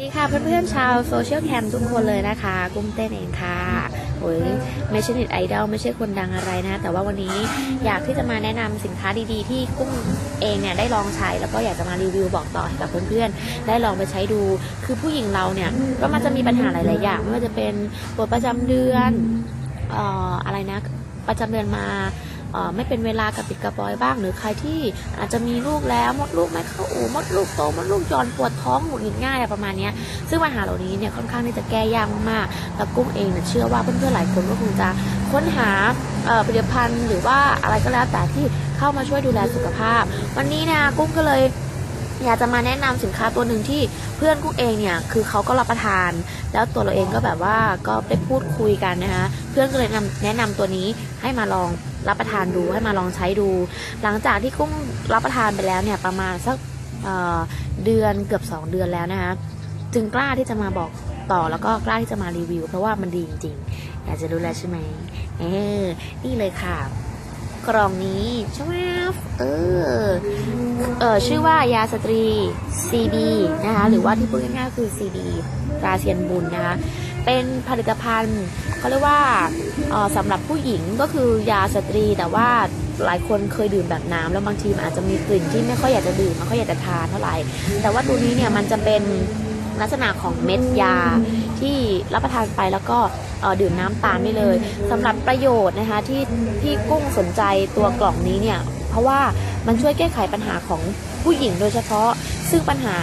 สวัสดีค่ะเพื่อนๆชาวโซเชียลแคมทุกคนเลยนะคะ กุ้งเต้นเองค่ะโอ้ยไม่ใช่เน็ตไอดอลไม่ใช่คนดังอะไรนะ แต่ว่าวันนี้อยากที่จะมาแนะนำสินค้าดีๆ ที่กุ้งเองเนี่ยได้ลองใช้ แล้วก็อยากจะมารีวิวบอกต่อให้กับเพื่อนๆได้ลองไปใช้ดู คือผู้หญิงเราเนี่ยก็มันจะมีปัญหาหลายๆอย่างไม่ว่าจะเป็นปวดประจำเดือนเอ่ออะไรนะประจำเดือนมา ไม่เป็นเวลากระปิดกระปอยบ้าง หรือใครที่อาจจะมีลูกแล้วมดลูกไม่เข้าอู่มดลูกโตมดลูกย้อนปวดท้องหงุดหงิดง่ายอะไรประมาณนี้ซึ่งปัญหาเหล่านี้เนี่ยค่อนข้างที่จะแก้ยากมากๆแล้วกุ้งเองเนี่ยเชื่อว่าเพื่อนๆหลายคนก็คงจะค้นหาผลิตภัณฑ์หรือว่าอะไรก็แล้วแต่ที่เข้ามาช่วยดูแลสุขภาพ วันนี้นะกุ้งก็เลย อยากจะมาแนะนำสินค้าตัวหนึ่งที่เพื่อนกุ้งเองเนี่ยคือเขาก็รับประทาน แล้วตัวเราเองก็แบบว่าก็ได้พูดคุยกันนะคะเพื่อนก็เลยนำแนะนำตัวนี้ให้มาลองรับประทานดูให้มาลองใช้ดู หลังจากที่กุ้งรับประทานไปแล้วเนี่ยประมาณสักเเดือนเกือบ 2 เดือนแล้วนะคะจึงกล้าที่จะมาบอกต่อแล้วก็กล้าที่จะมารีวิว เพราะว่ามันดีจริงๆ อยากจะรู้แล้วใช่ไหมเออนี่เลยค่ะ กล่องนี้ใช่ไหมเออเออชื่อว่ายาสตรี CB นะคะหรือว่าที่พูดง่ายๆคือ CB ตราเซียนบุญนะคะเป็นผลิตภัณฑ์เขาเรียกว่าเอ่อสำหรับผู้หญิงก็คือยาสตรีแต่ว่าหลายคนเคยดื่มแบบน้ำแล้วบางทีมันอาจจะมีกลิ่นที่ไม่ค่อยอยากจะดื่มไม่ค่อยอยากจะทานเท่าไหร่ แต่ว่าตัวนี้เนี่ยมันจะเป็น ลักษณะของเม็ดยาที่รับประทานไปแล้วก็ดื่มน้ำตามได้เลยสำหรับประโยชน์นะคะที่ที่กุ้งสนใจตัวกล่องนี้เนี่ยเพราะว่ามันช่วยแก้ไขปัญหาของผู้หญิงโดยเฉพาะ ซึ่งปัญหา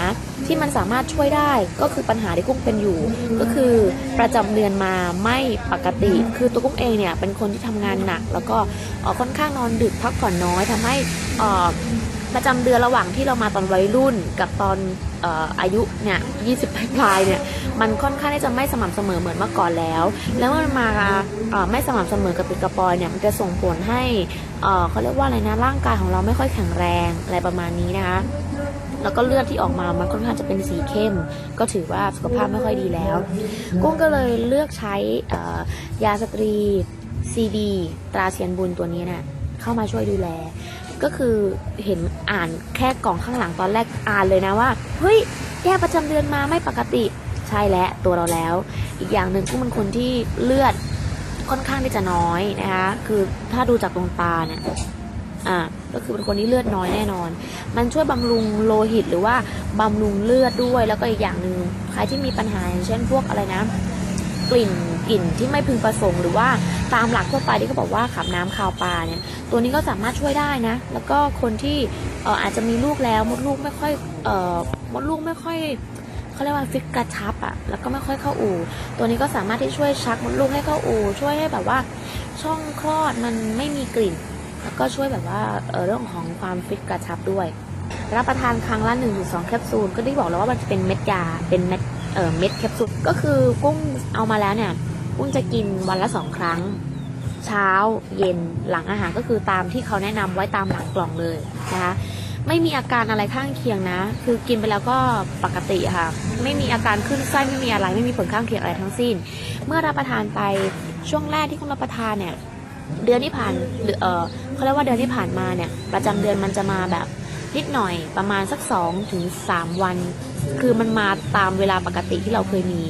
ที่มันสามารถช่วยได้ก็คือปัญหาที่กุ้งเป็นอยู่ ก็คือประจำเดือนมาไม่ปกติ คือตัวกุ้งเองเนี่ยเป็นคนที่ทำงานหนัก แล้วก็ค่อนข้างนอนดึกพักผ่อนน้อยทำให้อ่อ ประจำเดือนระหว่างที่เรามาตอนวัยรุ่นกับตอนอายุเนี่ย20ปลายๆเนี่ยมันค่อนข้างที่จะไม่สม่ำเสมอเหมือนเมื่อก่อนแล้ว แล้วเมื่อมันมาไม่สม่ำเสมอกับปิกระปอยเนี่ยมันจะส่งผลให้เขาเรียกว่าอะไรนะร่างกายของเราไม่ค่อยแข็งแรงอะไรประมาณนี้นะคะแล้วก็เลือดที่ออกมา มันค่อนข้างจะเป็นสีเข้ม ก็ถือว่าสุขภาพไม่ค่อยดีแล้ว กุ้งก็เลยเลือกใช้ยาสตรี CB ตราเซียนบุญตัวนี้เนี่ยเข้ามาช่วยดูแล ก็คือเห็นอ่านแค่กล่องข้างหลังตอนแรกอ่านเลยนะว่าเฮ้ยแก้ประจำเดือนมาไม่ปกติใช่แล้วตัวเราแล้ว อีกอย่างหนึ่งกุ้งเป็นคนที่เลือดค่อนข้างที่จะน้อยนะคะคือถ้าดูจากดวงตาเนี่ยอ่าก็คือเป็นคนที่เลือดน้อยแน่นอน มันช่วยบำรุงโลหิตหรือว่าบำรุงเลือดด้วย แล้วก็อีกอย่างหนึ่งใครที่มีปัญหาอย่างเช่นพวกอะไรนะ กลิ่นกลิ่นที่ไม่พึงประสงค์หรือว่าตามหลักทั่วไปที่เขาบอกว่าขับน้ำคาวปลาเนี่ยตัวนี้ก็สามารถช่วยได้นะ แล้วก็คนที่อออาจจะมีลูกแล้วมดลูกไม่ค่อยออมดลูกไม่ค่อยเขาเรียกว่าฟิกกระชับอะแล้วก็ไม่ค่อยเข้าอู่ ตัวนี้ก็สามารถที่ช่วยชักมดลูกให้เข้าอู่ ช่วยให้แบบว่าช่องคลอดมันไม่มีกลิ่น แล้วก็ช่วยแบบว่าเเรื่องของความฟิตกระชับด้วย รับประทานครั้งละ1นถึงสแคปซูล ก็ได้บอกแล้วว่ามันจะเป็นเม็ดยา เป็นเม็ด เม็ดแคปซูลก็คือกุ้งเอามาแล้วเนี่ย กุ้งจะกินวันละสองครั้ง เช้าเย็นหลังอาหารก็คือตามที่เขาแนะนำไว้ตามหลังกล่องเลยนะคะไม่มีอาการอะไรข้างเคียงนะ คือกินไปแล้วก็ปกติค่ะ ไม่มีอาการขึ้นไส้ไม่มีอะไรไม่มีผลข้างเคียงอะไรทั้งสิ้น เมื่อรับประทานไปช่วงแรกที่คุณรับประทานเนี่ย เดือนที่ผ่านหรือเออเขาเรียกว่าเดือนที่ผ่านมาเนี่ย ประจำเดือนมันจะมาแบบ นิดหน่อยประมาณสัก2ถึง3วัน คือมันมาตามเวลาปกติที่เราเคยมี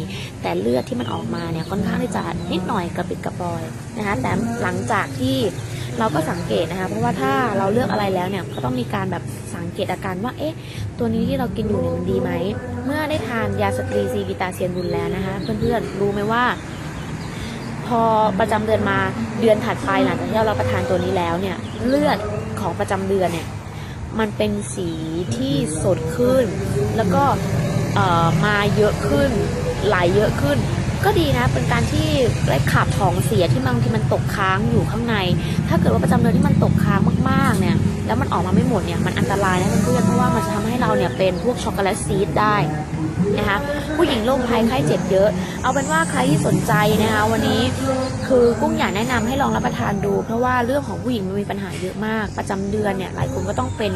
แต่เลือดที่มันออกมาเนี่ยค่อนข้างที่จะนิดหน่อยกระปิดกระปอยนะคะแต่หลังจากที่เราก็สังเกตนะคะ เพราะว่าถ้าเราเลือกอะไรแล้วเนี่ยก็ต้องมีการแบบสังเกตอาการว่า เอ๊ะ ตัวนี้ที่เรากินอยู่เนี่ยมันดีไหม เมื่อได้ทานยาสตรีซีวิตาเซียนบุญแล้วนะคะ เพื่อนๆ รู้ไหมว่า พอประจำเดือนมาเดือนถัดไปหลังจากที่เรารับประทานตัวนี้แล้วเนี่ย เลือดของประจำเดือนเนี่ย มันเป็นสีที่สดขึ้น แล้วก็มาเยอะขึ้นไหลเยอะขึ้น ก็ดีนะ เป็นการที่ได้ขับของเสียที่บางทีมันตกค้างอยู่ข้างใน ถ้าเกิดว่าประจำเดือนที่มันตกค้างมากๆเนี่ย แล้วมันออกมาไม่หมดเนี่ย มันอันตรายนะเพื่อนเพราะว่ามันจะทำให้เราเนี่ยเป็นพวกช็อกโกแลตซีดได้นะคะผู้หญิงโรคภัยไข้เจ็บเยอะ เอาเป็นว่าใครที่สนใจนะคะวันนี้คือกุ้งอยากแนะนำให้ลองรับประทานดู เพราะว่าเรื่องของผู้หญิงมันมีปัญหาเยอะมาก ประจำเดือนเนี่ยหลายคนก็ต้องเป็น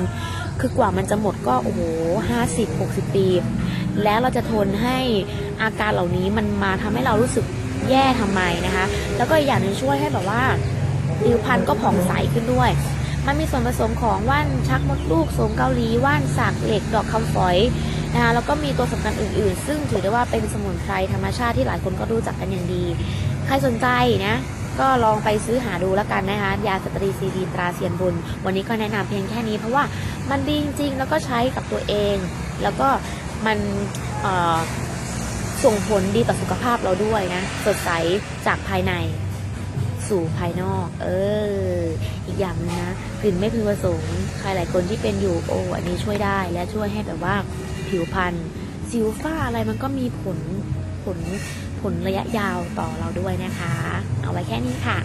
คือกว่ามันจะหมดก็โอ้โหห้าสิบหกสิบปี แล้วเราจะทนให้อาการเหล่านี้มันมาทำให้เรารู้สึกแย่ทำไมนะคะ แล้วก็อีกอย่างหนึ่งช่วยให้แบบว่าผิวพรรณก็ผ่องใสขึ้นด้วย มันมีส่วนผสมของว่านชักมดลูกโสมเกาหลีว่านสากเหล็กดอกคำฝอยนะคะแล้วก็มีตัวสำคัญอื่นๆ ซึ่งถือได้ว่าเป็นสมุนไพรธรรมชาติที่หลายคนก็รู้จักกันอย่างดี ใครสนใจนะก็ลองไปซื้อหาดูแล้วกันนะคะ ยาสตรีซีดีตราเซียนบุญ วันนี้ก็แนะนำเพียงแค่นี้เพราะว่ามันดีจริงๆ แล้วก็ใช้กับตัวเอง แล้วก็ มันส่งผลดีต่อสุขภาพเราด้วยนะ สดใสจากภายในสู่ภายนอก เออ อีกอย่างนึงนะกลิ่นไม่พึงประสงค์ใครหลายคนที่เป็นอยู่โอ้อันนี้ช่วยได้และช่วยให้แบบว่าผิวพรรณสิวฝ้าอะไรมันก็มีผลผลผลระยะยาวต่อเราด้วยนะคะ เอาไว้แค่นี้ค่ะ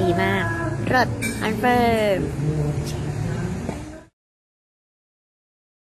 ดีมากเลิศอันเฟิร์ม